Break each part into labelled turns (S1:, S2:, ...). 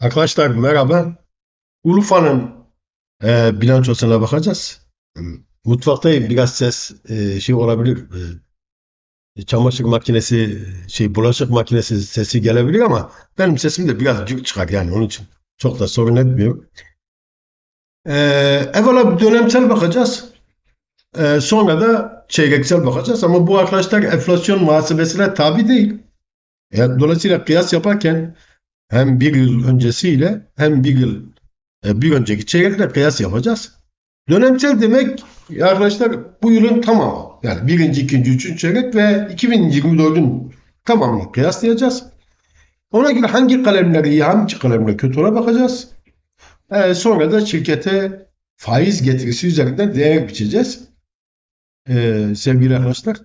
S1: Arkadaşlar merhaba. Urfa'nın e, bilançosuna bakacağız. Mutfaktayım biraz ses e, şey olabilir. E, çamaşır makinesi şey bulaşık makinesi sesi gelebilir ama benim sesim de biraz cık çıkar yani onun için çok da sorun etmiyor. E, evvela bir dönemsel bakacağız. E, sonra da çeyreksel bakacağız ama bu arkadaşlar enflasyon muhasebesine tabi değil. E, dolayısıyla kıyas yaparken hem bir yıl öncesiyle hem bir yıl e, bir önceki çeyrekle kıyas yapacağız. Dönemsel demek arkadaşlar bu yılın tamamı. Yani birinci, ikinci, üçüncü çeyrek ve 2024'ün tamamını kıyaslayacağız. Ona göre hangi kalemler iyi, hangi kalemler kötü ona bakacağız. E, sonra da şirkete faiz getirisi üzerinden değer biçeceğiz. E, sevgili arkadaşlar.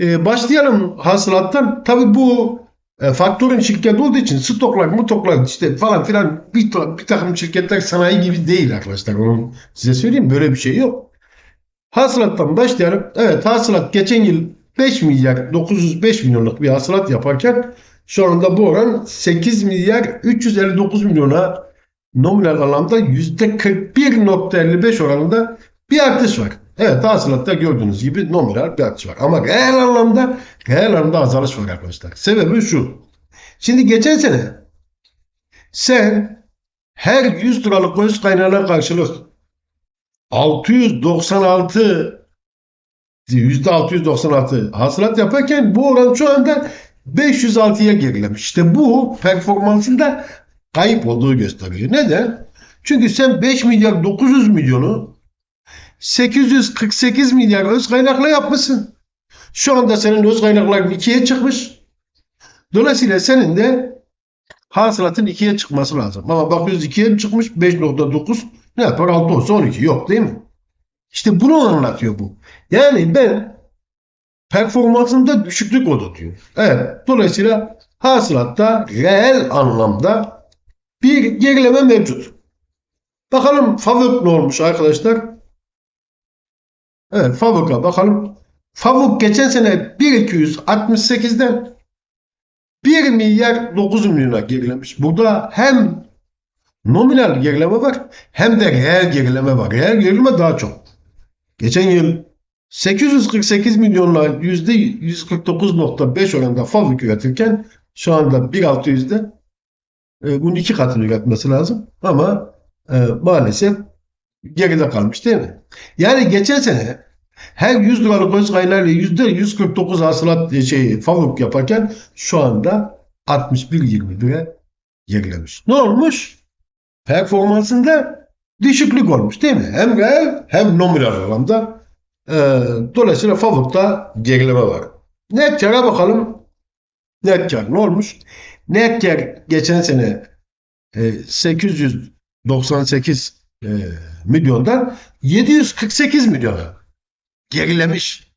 S1: E, başlayalım hasılattan. Tabii bu e, faktörün şirket olduğu için stoklar, mutoklar işte falan filan bir, bir takım şirketler sanayi gibi değil arkadaşlar. Onu size söyleyeyim böyle bir şey yok. Hasılattan başlayalım. Evet hasılat geçen yıl 5 milyar 905 milyonluk bir hasılat yaparken şu anda bu oran 8 milyar 359 milyona nominal anlamda %41.55 oranında bir artış var. Evet hasılatta gördüğünüz gibi nominal bir artış var. Ama reel anlamda reel anlamda azalış var arkadaşlar. Sebebi şu. Şimdi geçen sene sen her 100 liralık öz kaynağına karşılık 696 %696 hasılat yaparken bu oran şu anda 506'ya gerilemiş. İşte bu performansında kayıp olduğu gösteriyor. Neden? Çünkü sen 5 milyar 900 milyonu 848 milyar öz kaynakla yapmışsın. Şu anda senin öz kaynakların ikiye çıkmış. Dolayısıyla senin de hasılatın ikiye çıkması lazım. Ama bakıyoruz ikiye mi çıkmış? 5.9 ne yapar? 6 olsa 12 yok değil mi? İşte bunu anlatıyor bu. Yani ben performansında düşüklük oldu diyor. Evet. Dolayısıyla hasılatta reel anlamda bir gerileme mevcut. Bakalım Favök ne olmuş arkadaşlar? Evet Favuk'a bakalım. Favuk geçen sene 1268'den 1 milyar 9 milyona gerilemiş. Burada hem nominal gerileme var hem de reel gerileme var. Reel gerileme daha çok. Geçen yıl 848 milyonla %149.5 oranında Favuk üretirken şu anda 1.600'de e, bunun iki katını üretmesi lazım. Ama e, maalesef geride kalmış değil mi? Yani geçen sene her 100 liralık öz kaynağıyla %149 hasılat şey favuk yaparken şu anda 61.21'e gerilemiş. Ne olmuş? Performansında düşüklük olmuş değil mi? Hem reel hem nominal anlamda. Ee, dolayısıyla favukta gerileme var. Net kâra bakalım. Net kâr ne olmuş? Net kâr geçen sene e, 898 e, milyondan 748 milyona gerilemiş.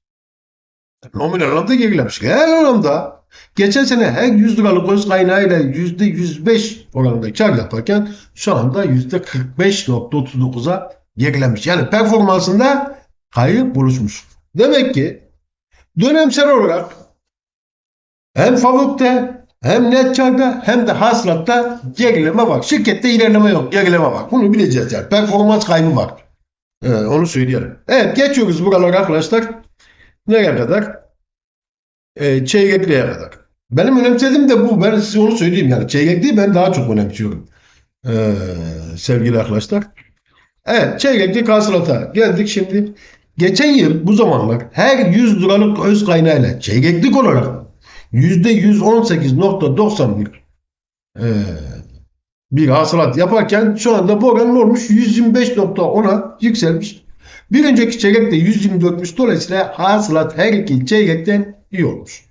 S1: Nominal anlamda gerilemiş. Reel anlamda geçen sene her 100 liralık öz kaynağıyla %105 oranında kar yaparken şu anda %45.39'a gerilemiş. Yani performansında kayıp buluşmuş. Demek ki dönemsel olarak hem favukta hem net karda hem de hasılatta gerileme var. Şirkette ilerleme yok, gerileme var. Bunu bileceğiz yani. Performans kaybı var. Evet, onu söyleyelim. Evet geçiyoruz buralara arkadaşlar. Nereye kadar? Ee, çeyrekliğe kadar. Benim önemsediğim de bu. Ben size onu söyleyeyim yani. Çeyrekliği ben daha çok önemsiyorum. Ee, sevgili arkadaşlar. Evet çeyreklik hasılata geldik şimdi. Geçen yıl bu zamanlar her 100 liralık öz kaynağıyla çeyreklik olarak %118.91 ee, bir hasılat yaparken şu anda bu oran ne olmuş? 125.10'a yükselmiş. Bir önceki çeyrekte 124'müş. Dolayısıyla hasılat her iki çeyrekten iyi olmuş.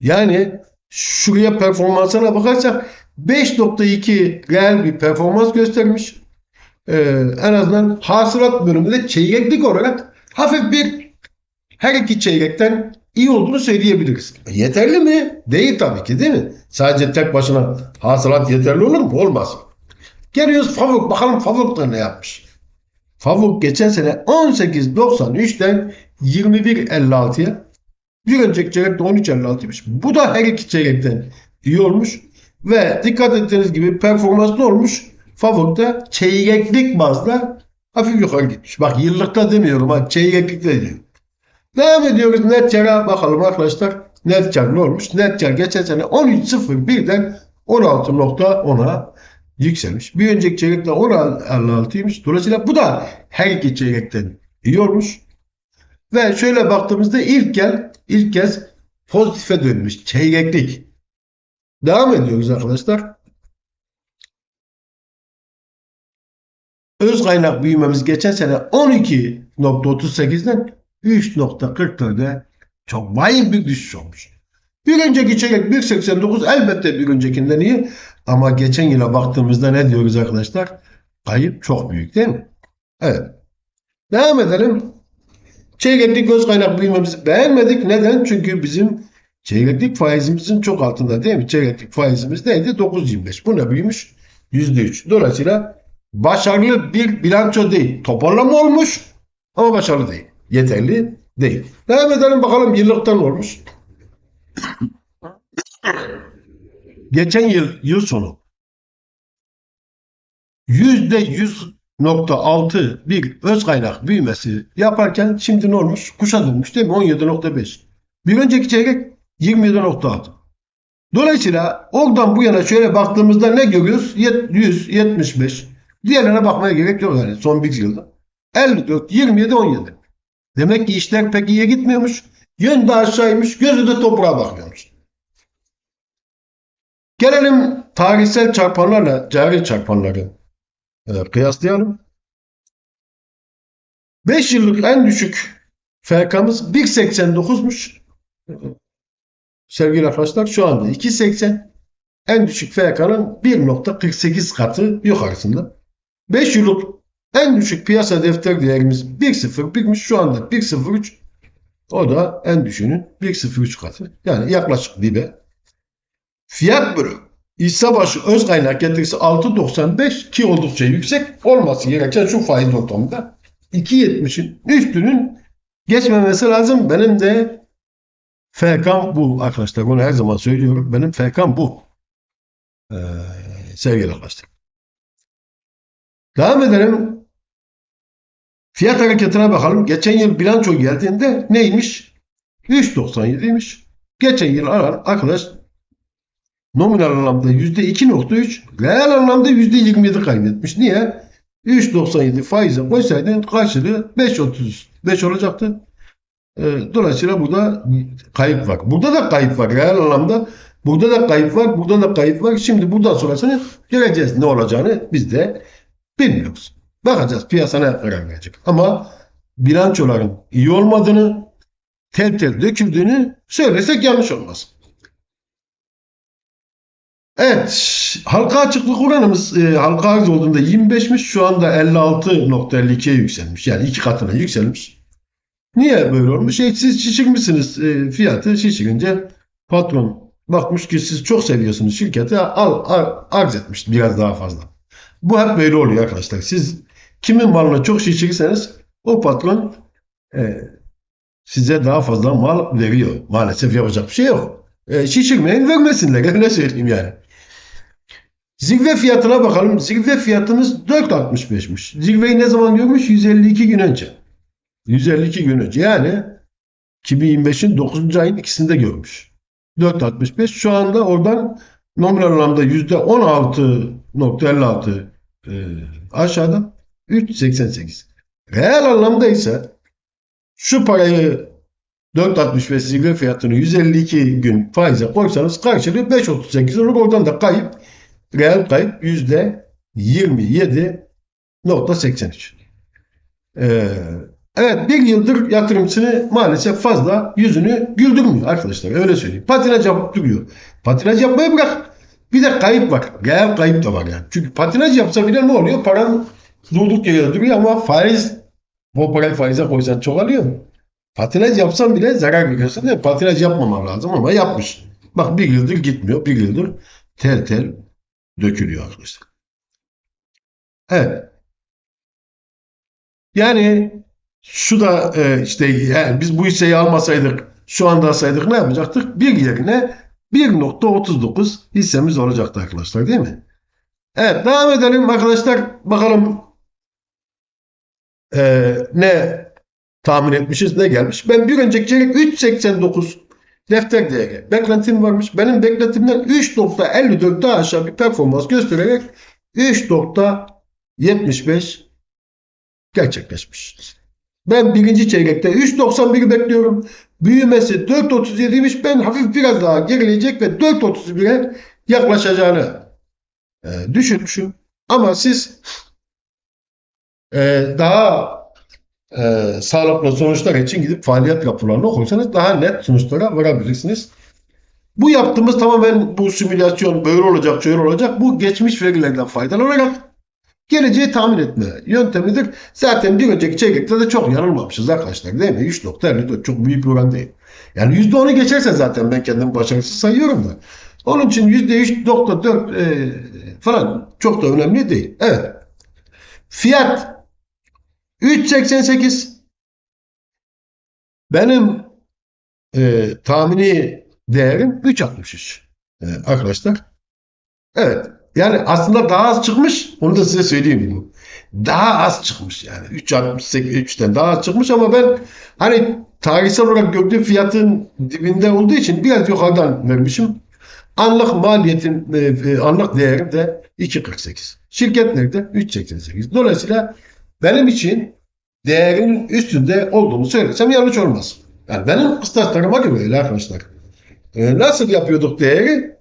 S1: Yani şuraya performansına bakarsak 5.2 reel bir performans göstermiş. Ee, en azından hasılat bölümünde çeyreklik olarak hafif bir her iki çeyrekten iyi olduğunu söyleyebiliriz. Yeterli mi? Değil tabii ki değil mi? Sadece tek başına hasılat yeterli olur mu? Olmaz. Geliyoruz Favuk. Bakalım Favuk da ne yapmış? Favuk geçen sene 18.93'ten 21.56'ya bir önceki çeyrekte 13.56'ymış. Bu da her iki çeyrekten iyi olmuş. Ve dikkat ettiğiniz gibi performans ne olmuş? Favok'ta çeyreklik bazda hafif yukarı gitmiş. Bak yıllıkta demiyorum. Bak çeyreklikte diyor. Devam ediyoruz net kar'a bakalım arkadaşlar. Net kar ne olmuş? Net kar geçen sene 13.01'den 16.10'a yükselmiş. Bir önceki çeyrekte 16'ymış. Dolayısıyla bu da her iki çeyrekten iyi olmuş. Ve şöyle baktığımızda ilk kez, ilk kez pozitife dönmüş. Çeyreklik. Devam ediyoruz arkadaşlar. Öz kaynak büyümemiz geçen sene 12.38'den 3.44'e çok vahim bir düşüş olmuş. Bir önceki çeyrek 1.89 elbette bir öncekinden iyi ama geçen yıla baktığımızda ne diyoruz arkadaşlar? Kayıp çok büyük değil mi? Evet. Devam edelim. Çeyreklik öz kaynak büyümemizi beğenmedik. Neden? Çünkü bizim çeyreklik faizimizin çok altında değil mi? Çeyreklik faizimiz neydi? 9.25. Bu ne büyümüş? %3. Dolayısıyla başarılı bir bilanço değil. Toparlama olmuş ama başarılı değil. Yeterli değil. Devam edelim bakalım yıllıktan olmuş. Geçen yıl yıl sonu %100.6 bir öz kaynak büyümesi yaparken şimdi ne olmuş? Kuşa dönmüş değil mi? 17.5. Bir önceki çeyrek 27.6. Dolayısıyla oradan bu yana şöyle baktığımızda ne görüyoruz? 175. Diğerlerine bakmaya gerek yok yani son bir yılda. 54, 27, 17. Demek ki işler pek iyiye gitmiyormuş. Yön de aşağıymış, gözü de toprağa bakıyormuş. Gelelim tarihsel çarpanlarla cari çarpanları e, kıyaslayalım. 5 yıllık en düşük FK'mız 1.89'muş. Sevgili arkadaşlar şu anda 2.80 en düşük FK'nın 1.48 katı yukarısında. 5 yıllık en düşük piyasa defter değerimiz 1.01'miş. Şu anda 1.03 o da en düşüğünün 1.03 katı. Yani yaklaşık dibe. Fiyat bölü hisse başı öz kaynak getirisi 6.95 ki oldukça yüksek olması gereken şu faiz ortamında 2.70'in üstünün geçmemesi lazım. Benim de FK'm bu arkadaşlar. Bunu her zaman söylüyorum. Benim FK'm bu. Ee, sevgili arkadaşlar. Devam edelim. Fiyat hareketine bakalım. Geçen yıl bilanço geldiğinde neymiş? 3.97'ymiş. Geçen yıl arkadaş nominal anlamda %2.3, reel anlamda %27 kaybetmiş. Niye? 3.97 faize koysaydın karşılığı 5.35 olacaktı. E, Dolayısıyla burada kayıp var. Burada da kayıp var reel anlamda. Burada da kayıp var, burada da kayıp var. Şimdi buradan sonrasını göreceğiz ne olacağını biz de bilmiyoruz. Bakacağız piyasa ne karar verecek. Ama bilançoların iyi olmadığını, tel tel döküldüğünü söylesek yanlış olmaz. Evet, halka açıklık oranımız e, halka arz olduğunda 25'miş, şu anda 56.52'ye yükselmiş. Yani iki katına yükselmiş. Niye böyle olmuş? E, siz şişirmişsiniz e, fiyatı, şişirince patron bakmış ki siz çok seviyorsunuz şirketi, al, al arz etmiş biraz daha fazla. Bu hep böyle oluyor arkadaşlar. Siz kimin malını çok şişirirseniz o patron e, size daha fazla mal veriyor. Maalesef yapacak bir şey yok. E, şişirmeyin vermesinler. Öyle söyleyeyim yani. Zirve fiyatına bakalım. Zirve fiyatımız 4.65'miş. Zirveyi ne zaman görmüş? 152 gün önce. 152 gün önce. Yani 2025'in 9. ayın ikisinde görmüş. 4.65. Şu anda oradan nominal anlamda %16.56 e, aşağıda 3.88. Reel anlamda ise şu parayı 4.65 zirve fiyatını 152 gün faize koysanız karşılığı 5.38 olur. Oradan da kayıp reel kayıp %27.83. Ee, evet bir yıldır yatırımcısını maalesef fazla yüzünü güldürmüyor arkadaşlar. Öyle söyleyeyim. Patinaj yapıp duruyor. Patinaj yapmayı bırak. Bir de kayıp var. Reel kayıp da var yani. Çünkü patinaj yapsa bile ne oluyor? Paran durduk yere duruyor ama faiz bu parayı faize koysan çok alıyor mu? Patinaj yapsan bile zarar görüyorsun değil? Patinaj yapmaman lazım ama yapmış. Bak bir yıldır gitmiyor. Bir yıldır tel tel dökülüyor arkadaşlar. Evet. Yani şu da e, işte yani biz bu hisseyi almasaydık şu anda alsaydık ne yapacaktık? Bir yerine 1.39 hissemiz olacaktı arkadaşlar değil mi? Evet devam edelim arkadaşlar. Bakalım eee, ne tahmin etmişiz ne gelmiş. Ben bir önceki çeyrek 3.89 defter değeri beklentim varmış. Benim beklentimden 3.54 daha aşağı bir performans göstererek 3.75 gerçekleşmiş. Ben birinci çeyrekte 3.91 bekliyorum. Büyümesi 4.37'ymiş. Ben hafif biraz daha gerileyecek ve 4.31'e yaklaşacağını e, düşünmüşüm. Ama siz e, daha e, sağlıklı sonuçlar için gidip faaliyet raporlarını okursanız daha net sonuçlara varabilirsiniz. Bu yaptığımız tamamen bu simülasyon böyle olacak, şöyle olacak. Bu geçmiş verilerden faydalanarak geleceği tahmin etme yöntemidir. Zaten bir önceki çeyrekte de çok yanılmamışız arkadaşlar değil mi? 3.54 çok büyük bir oran değil. Yani %10'u geçerse zaten ben kendimi başarısız sayıyorum da. Onun için %3.4 e, falan çok da önemli değil. Evet. Fiyat 3.88 benim e, tahmini değerim 3.63 e, arkadaşlar. Evet. Yani aslında daha az çıkmış. Onu da size söyleyeyim. Daha az çıkmış yani. 3.63'ten daha az çıkmış ama ben hani tarihsel olarak gördüğüm fiyatın dibinde olduğu için biraz yukarıdan vermişim. Anlık maliyetin e, e, anlık değerim de 2.48. Şirketlerde 3.88. Dolayısıyla benim için değerinin üstünde olduğunu söylesem yanlış olmaz. Yani benim kıstaslarıma göre öyle arkadaşlar. E, nasıl yapıyorduk değeri?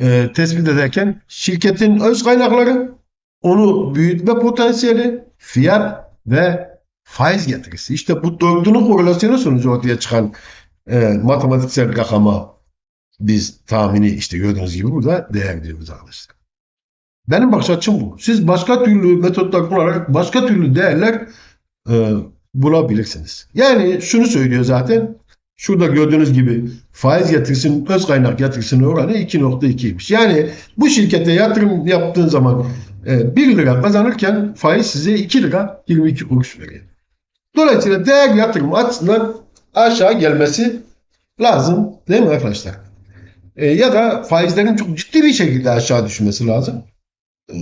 S1: E, tespit ederken şirketin öz kaynakları, onu büyütme potansiyeli, fiyat ve faiz getirisi. İşte bu dördünün korelasyonu sonucu ortaya çıkan e, matematiksel rakama biz tahmini işte gördüğünüz gibi burada değer diyoruz arkadaşlar. Benim bakış açım bu. Siz başka türlü metotlar kullanarak başka türlü değerler e, bulabilirsiniz. Yani şunu söylüyor zaten. Şurada gördüğünüz gibi faiz getirisinin öz kaynak getirisinin oranı 2.2'ymiş. Yani bu şirkete yatırım yaptığın zaman e, 1 lira kazanırken faiz size 2 lira 22 kuruş veriyor. Dolayısıyla değer yatırımı açısından aşağı gelmesi lazım değil mi arkadaşlar? E, ya da faizlerin çok ciddi bir şekilde aşağı düşmesi lazım. E,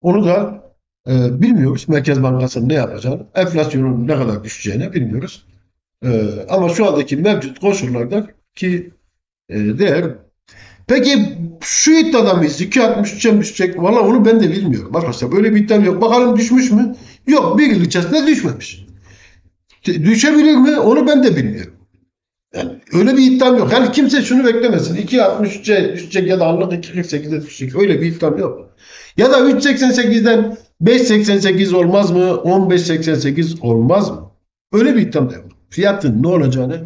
S1: onu da e, bilmiyoruz. Merkez Bankası'nın ne yapacağını, enflasyonun ne kadar düşeceğini bilmiyoruz. E, ama şu andaki mevcut koşullarda ki e, değer Peki şu iddiada mıyız? 2.63'e mi düşecek? Valla onu ben de bilmiyorum arkadaşlar. Böyle bir iddiam yok. Bakalım düşmüş mü? Yok. Bir yıl içerisinde düşmemiş. Düşebilir mi? Onu ben de bilmiyorum. Yani öyle bir iddiam yok. Yani kimse şunu beklemesin. 2.63'e düşecek ya da anlık 2.48'e düşecek. Öyle bir iddiam yok. Ya da 3.88'den 5.88 olmaz mı? 15.88 olmaz mı? Öyle bir iddiam da yok. Fiyatın ne olacağını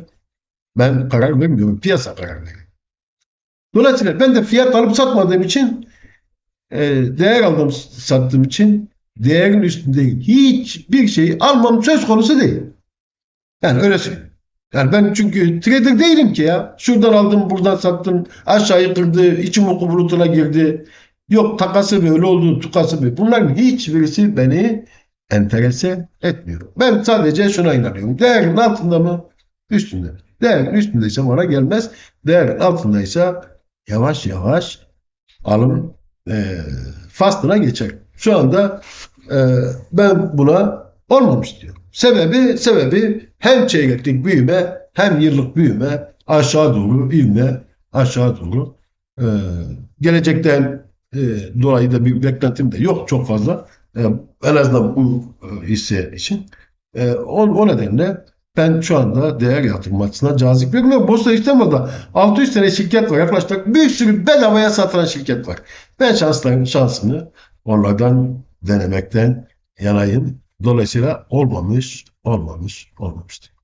S1: ben karar vermiyorum. Piyasa karar veriyor. Dolayısıyla ben de fiyat alıp satmadığım için e, değer aldım sattığım için değerin üstünde hiçbir şey almam söz konusu değil. Yani öyle söyleyeyim. Yani ben çünkü trader değilim ki ya. Şuradan aldım, buradan sattım, aşağıyı kırdı, içim oku bulutuna girdi. Yok takası böyle oldu, tukası böyle. Bunların hiçbirisi beni enterese etmiyor. Ben sadece şuna inanıyorum. Değerin altında mı? Üstünde. Değerin üstündeyse bana gelmez. Değerin altındaysa yavaş yavaş alım e, faslına geçer. Şu anda e, ben buna olmamış diyorum. Sebebi sebebi hem çeyreklik büyüme hem yıllık büyüme aşağı doğru ivme aşağı doğru e, gelecekten e, dolayı da bir beklentim de yok çok fazla. E, en azından bu e, hisse için. E, o, nedenle ben şu anda değer yatırım açısından cazip görmüyorum. Borsa İstanbul'da 600 tane şirket var. Yaklaşık bir sürü bedavaya satılan şirket var. Ben şansların şansını onlardan denemekten yanayım. Dolayısıyla olmamış, olmamış, olmamıştır.